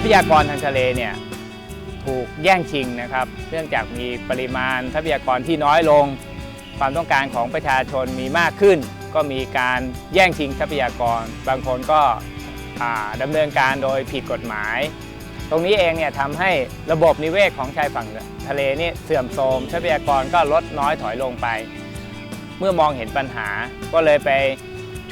ทรัพยากรทางทะเลเนี่ยถูกแย่งชิงนะครับ เนื่องจากมีปริมาณทรัพยากรที่น้อยลง ความต้องการของประชาชนมีมากขึ้น ก็มีการแย่งชิงทรัพยากร บางคนก็อ่าดำเนินการโดยผิดกฎหมาย ตรงนี้เองเนี่ยทำให้ระบบนิเวศของชายฝั่งทะเลนี่เสื่อมโทรมทรัพยากรก็ลดน้อยถอยลงไป เมื่อมองเห็นปัญหาก็เลยไป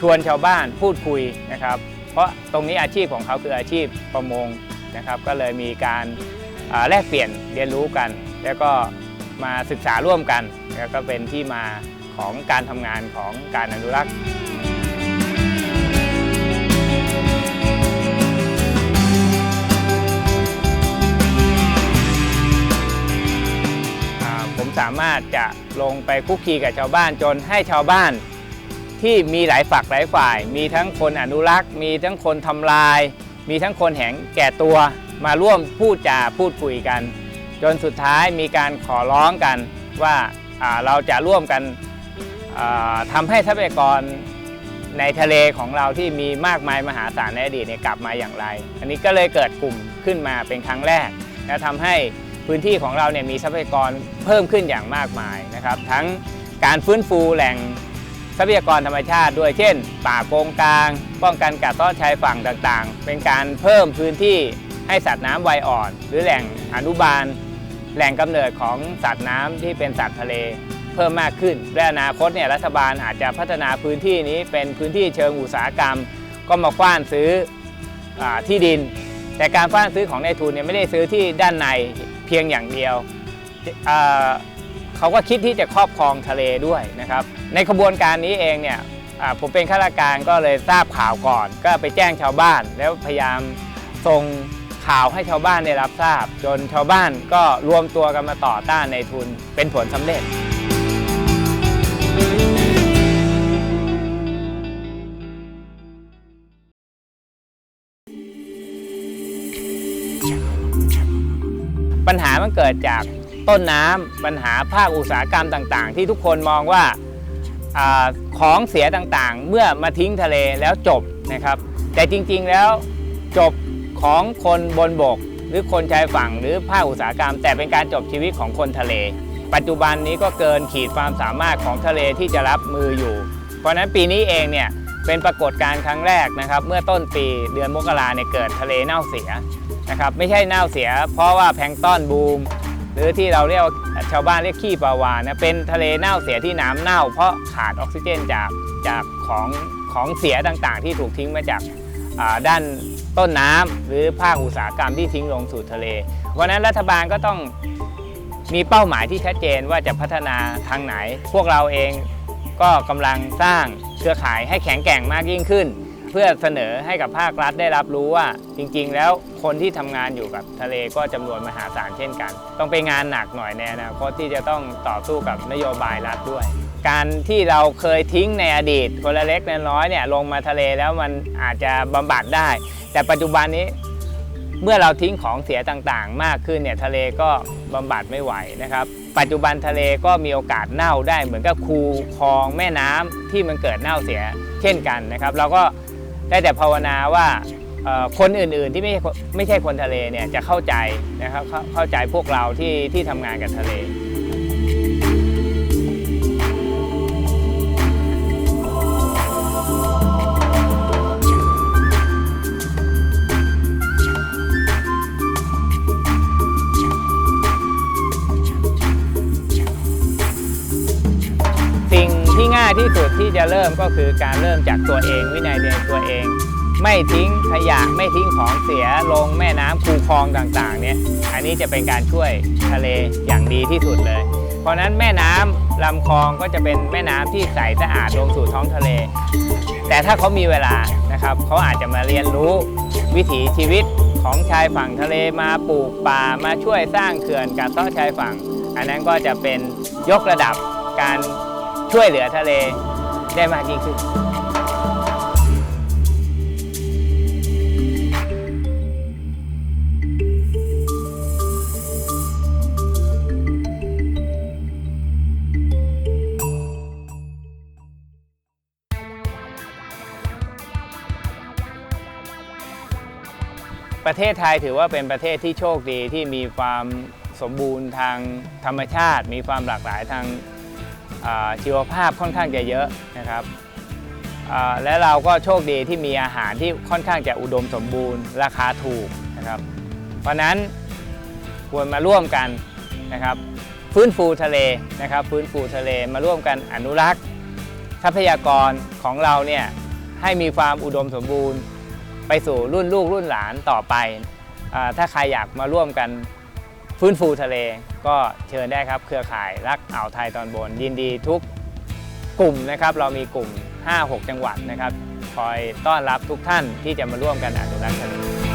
ชวนชาวบ้านพูดคุยนะครับ เพราะตรงนี้อาชีพของเขาคืออาชีพประมง นะครับ ก็เลยมีการแลกเปลี่ยนเรียนรู้กัน แล้วก็มาศึกษาร่วมกัน แล้วก็เป็นที่มาของการทำงานของการอนุรักษ์ผมสามารถจะลงไปคุกคีกับชาวบ้านจนให้ชาวบ้านที่มีหลายฝักหลายฝ่าย มีทั้งคนอนุรักษ์ มีทั้งคนทำลาย มีทั้งคนแหงแก่ตัวมาร่วมพูดจาพูดคุยกัน จนสุดท้ายมีการขอร้องกันว่าเราจะร่วมกันอ่าทำให้ทรัพยากรในทะเลของเราที่มีมากมายมหาศาลในอดีตเนี่ยกลับมาอย่างไร อันนี้ก็เลยเกิดกลุ่มขึ้นมาเป็นครั้งแรกและทำให้พื้นที่ของเราเนี่ยมีทรัพยากรเพิ่มขึ้นอย่างมากมายนะครับ ทั้งการฟื้นฟูแหล่ง ทรัพยากรธรรมชาติด้วย เช่น ป่าโกงกลาง ป้องกันกัดเซ้อชายฝั่งต่างๆ เป็นการเพิ่มพื้นที่ให้สัตว์น้ำวัยอ่อน หรือแหล่งอนุบาล แหล่งกำเนิดของสัตว์น้ำที่เป็นสัตว์ทะเล เพิ่มมากขึ้น และอนาคตเนี่ยรัฐบาลอาจจะพัฒนาพื้นที่นี้เป็นพื้นที่เชิงอุตสาหกรรม ก็มาคว้านซื้ออที่ดิน แต่การฟ้านซื้อของนายทุนเนี่ยไม่ได้ซื้อที่ด้านในเพียงอย่างเดียว เขาก็คิดที่จะครอบครองทะเลด้วยนะครับ ในขบวนการนี้เองเนี่ยผมเป็นข้าราชการก็เลยทราบข่าวก่อน ก็ไปแจ้งชาวบ้าน แล้วพยายามส่งข่าวให้ชาวบ้านได้รับทราบ จนชาวบ้านก็รวมตัวกันมาต่อต้านในทุนเป็นผลสำเร็จปัญหามันเกิดจาก ต้นน้ำปัญหาภาคอุตสาหกรรมต่างๆ ที่ทุกคนมองว่าอของเสียต่างๆ เมื่อมาทิ้งทะเลแล้วจบนะครับ แต่จริงๆแล้วจบของคนบนบก หรือคนชายฝั่งหรือภาคอุตสาหกรรม แต่เป็นการจบชีวิตของคนทะเล ปัจจุบันนี้ก็เกินขีดความสามารถของทะเลที่จะรับมืออยู่ เพราะฉะนั้นปีนี้เองเนี่ยเป็นปรากฏการณ์ครั้งแรกนะครับ เมื่อต้นปีเดือนมกราเนี่ยเกิดทะเลเน่าเสียนะครับไม่ใช่เน่าเสีย เพราะว่าแพลงต้อนบูม หรือที่เราเรียกว่าชาวบ้านเรียกขี้ปลาวานนะเป็นทะเลเน่าเสียที่น้ำเน่า เพราะขาดออกซิเจนจากจากของของเสียต่างๆ ที่ถูกทิ้งมาจากด้านต้นน้ำหรือภาคอุตสาหกรรมที่ทิ้งลงสู่ทะเลวันนั้นรัฐบาลก็ต้องมีเป้าหมายที่ชัดเจนว่าจะพัฒนาทางไหน พวกเราเองก็กำลังสร้างเครือข่ายให้แข็งแกร่งมากยิ่งขึ้น เพื่อเสนอให้กับภาครัฐได้รับรู้ว่า จริงๆ แล้วคนที่ทำงานอยู่กับทะเลก็จำนวนมหาศาลเช่นกัน ต้องไปงานหนักหน่อยในอนะเพราคตที่จะต้องต่อสู้กับนโยบายรัฐด้วย การที่เราเคยทิ้งในอดีตคนละเล็กน้อยเนี่ยลงมาทะเลแล้วมันอาจจะบำบัดได้ แต่ปัจจุบันนี้เมื่อเราทิ้งของเสียต่างๆ มากขึ้นเนี่ยทะเลก็บำบัดไม่ไหวนะครับ ปัจจุบันทะเลก็มีโอกาสเน่าได้เหมือนกับคูคลองแม่น้ำที่มันเกิดเน่าเสียเช่นกันนะครับ เราก็ ได้แต่ภาวนาว่าคนอื่นๆที่ไม่ไม่ใช่คนทะเลเนี่ยจะเข้าใจนะครับเข้าเข้าใจพวกเราที่ที่ทำงานกับทะเลายที่สุดที่จะเริ่มก็คือการเริ่มจากตัวเองวินัยในตัวเอง ไม่ทิ้งขยะไม่ทิ้งของเสียลงแม่น้ำคูคลองต่างๆเนี่ยอันนี้จะเป็นการช่วยทะเลอย่างดีที่สุดเลย เพราะนั้นแม่น้ำลำคลองก็จะเป็นแม่น้ำที่ใสสะอาดลงสู่ท้องทะเล แต่ถ้าเขามีเวลานะครับเขาอาจจะมาเรียนรู้วิถีชีวิตของชายฝั่งทะเลมาปลูกป่ามาช่วยสร้างเขื่อนกัดเซ้อชายฝั่ง อันนั้นก็จะเป็นยกระดับการ ช่วยเหลือทะเลได้มากยิ่งขึ้นประเทศไทยถือว่าเป็นประเทศที่โชคดีที่มีความสมบูรณ์ทางธรรมชาติ มีความหลากหลายทาง ชีวภาพค่อนข้างจะเยอะนะครับและเราก็โชคดีที่มีอาหารที่ค่อนข้างจะอุดมสมบูรณ์ ราคาถูกนะครับ เพราะนั้นควรมาร่วมกันนะครับ ฟื้นฟูทะเลนะครับ ฟื้นฟูทะเลมาร่วมกันอนุรักษ์ ทรัพยากรของเราเนี่ยให้มีความอุดมสมบูรณ์ ไปสู่รุ่นลูกรุ่นหลานต่อไปอถ้าใครอยากมาร่วมกัน ฟื้นฟูทะเลก็เชิญได้ครับ เครือข่ายรักอ่าวไทยตอนบน ยินดีทุกกลุ่มนะครับ เรามีกลุ่ม 5-6 จังหวัดนะครับ คอยต้อนรับทุกท่านที่จะมาร่วมกันอนุรักษ์ทะเล